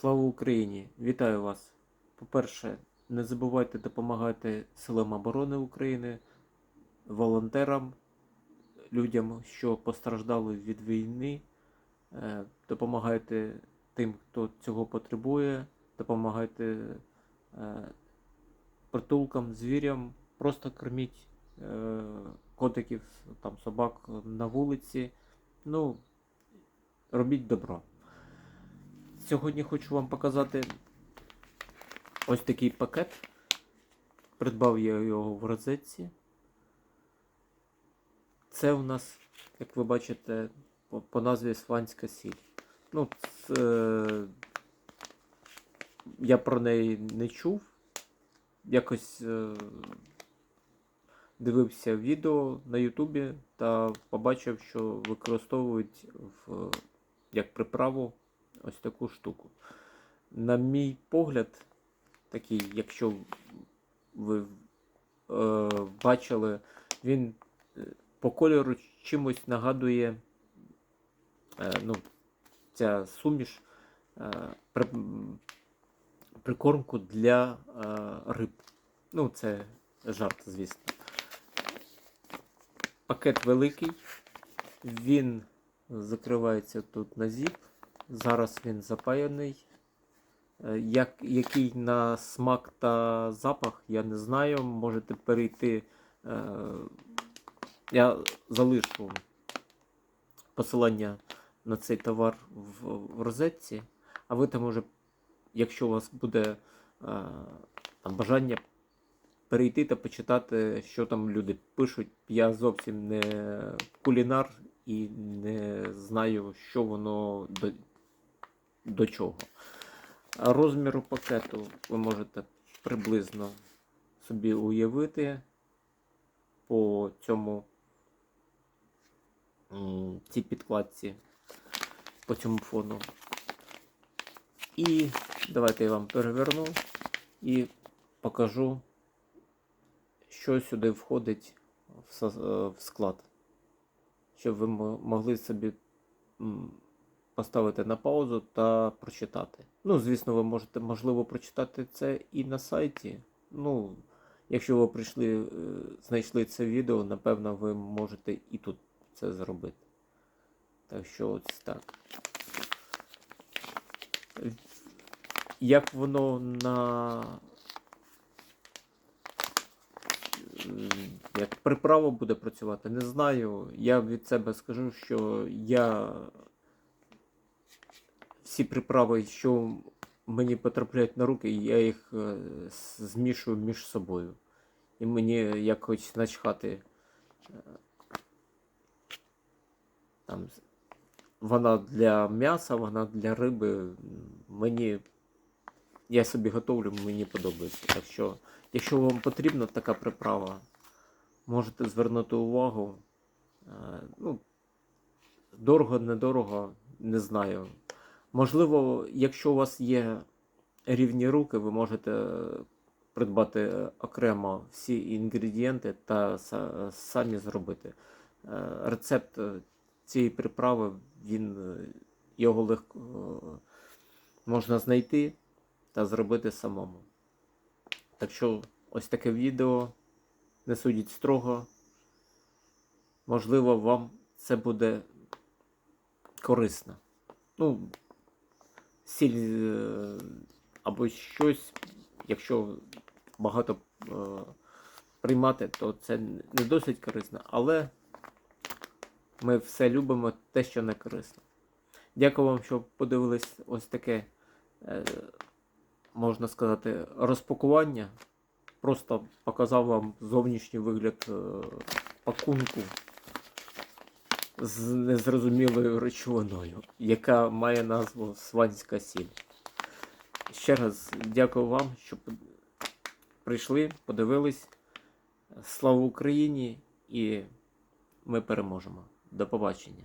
Слава Україні! Вітаю вас! По-перше, не забувайте допомагати силам оборони України, волонтерам, людям, що постраждали від війни. Е, Допомагайте тим, хто цього потребує, допомагайте е, притулкам, звірям, просто корміть е, котиків, там, собак на вулиці. Ну, робіть добро. Сьогодні хочу вам показати ось такий пакет. Придбав я його в розетці. Це у нас, як ви бачите, по, по назві Сванська сіль. Ну, це, я про неї не чув. Якось е, дивився відео на Ютубі та побачив, що використовують в, як приправу ось таку штуку. На мій погляд, такий, якщо ви е, бачили, він е, по кольору чимось нагадує е, ну, ця суміш е, при, прикормку для е, риб. Ну, це жарт, звісно. Пакет великий, він закривається тут на зіп. Зараз він запаяний. Е, Як, який на смак та запах, я не знаю. Можете перейти. Е, я залишу посилання на цей товар в, в розетці, а ви там уже, якщо у вас буде е, там, бажання перейти та почитати, що там люди пишуть. Я зовсім не кулінар і не знаю, що воно до, до чого. Розміру пакету ви можете приблизно собі уявити по цьому цій підкладці, по цьому фону. І давайте я вам переверну і покажу, що сюди входить в е, склад щоб ви могли собі поставити на паузу та прочитати. Ну, звісно, ви можете, можливо, прочитати це і на сайті. Ну, якщо ви прийшли, е, знайшли це відео, напевно, ви можете і тут це зробити. Так що ось так. Як воно на як приправа буде працювати, не знаю. Я від себе скажу, що я всі приправи, що мені потрапляють на руки, я їх е, змішую між собою. І мені якось начхати. е, Там, вона для м'яса, вона для риби. Мені я собі готовлю, мені подобається. Так що, якщо вам потрібна така приправа, можете звернути увагу. Е, Ну, дорого, недорого, не знаю. Можливо, якщо у вас є рівні руки, ви можете придбати окремо всі інгредієнти та самі зробити. Е, Рецепт е, цієї приправи, він, е, його легко можна знайти та зробити самому. Так що ось таке відео. Не судіть строго. Можливо, вам це буде корисно. Ну, сіль е, або щось, якщо багато е, приймати, то це не досить корисно, але ми все любимо те, що не корисно. Дякую вам, що подивились ось таке, е, можна сказати, розпакування. Просто показав вам зовнішній вигляд пакунку з незрозумілою речовиною, яка має назву Сванська сіль. Ще раз дякую вам, що прийшли, подивились. Слава Україні і ми переможемо. До побачення.